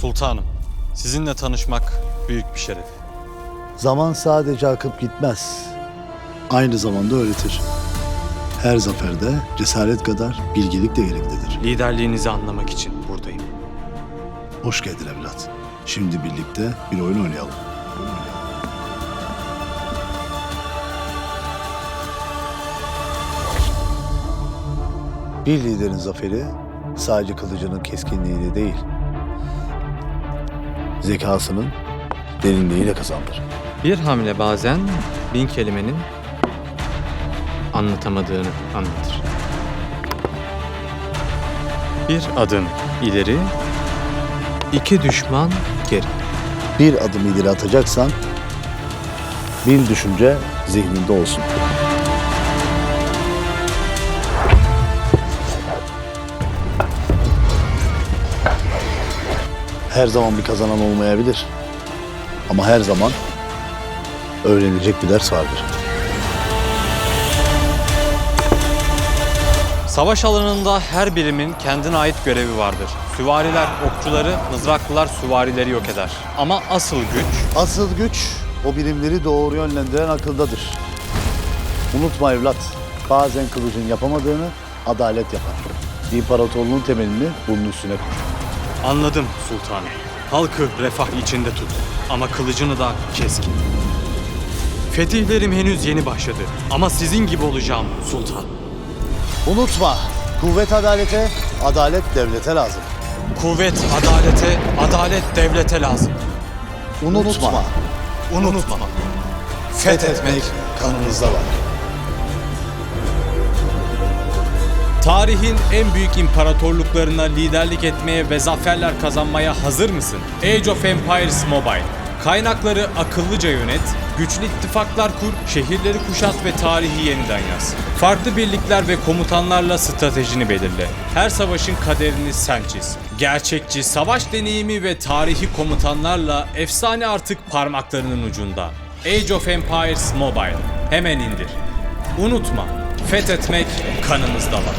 Sultanım, sizinle tanışmak büyük bir şeref. Zaman sadece akıp gitmez. Aynı zamanda öğretir. Her zaferde cesaret kadar bilgelik de gereklidir. Liderliğinizi anlamak için buradayım. Hoş geldin evlat. Şimdi birlikte bir oyun oynayalım. Oyun oynayalım. Bir liderin zaferi sadece kılıcının keskinliğiyle değil, zekasının derinliğiyle kazanılır. Bir hamle bazen bin kelimenin anlatamadığını anlatır. Bir adım ileri, iki düşman geri. Bir adım ileri atacaksan bin düşünce zihninde olsun. Her zaman bir kazanan olmayabilir. Ama her zaman öğrenilecek bir ders vardır. Savaş alanında her birimin kendine ait görevi vardır. Süvariler okçuları, mızraklılar süvarileri yok eder. Ama asıl güç Asıl güç o birimleri doğru yönlendiren akıldadır. Unutma evlat, bazen kılıcın yapamadığını adalet yapar. İmparatorluğun temelini bunun üstüne kur. Anladım sultanım. Halkı refah içinde tut. Ama kılıcını da keskin. Fetihlerim henüz yeni başladı. Ama sizin gibi olacağım sultan. Unutma, kuvvet adalete, adalet devlete lazım. Kuvvet adalete, adalet devlete lazım. Unutma, Unutma. fethetmek kanımızda var. Tarihin en büyük imparatorluklarına liderlik etmeye ve zaferler kazanmaya hazır mısın? Age of Empires Mobile. Kaynakları akıllıca yönet, güçlü ittifaklar kur, şehirleri kuşat ve tarihi yeniden yaz. Farklı birlikler ve komutanlarla stratejini belirle. Her savaşın kaderini sen çiz. Gerçekçi savaş deneyimi ve tarihi komutanlarla efsane artık parmaklarının ucunda. Age of Empires Mobile. Hemen indir. Unutma, fethetmek kanımızda var.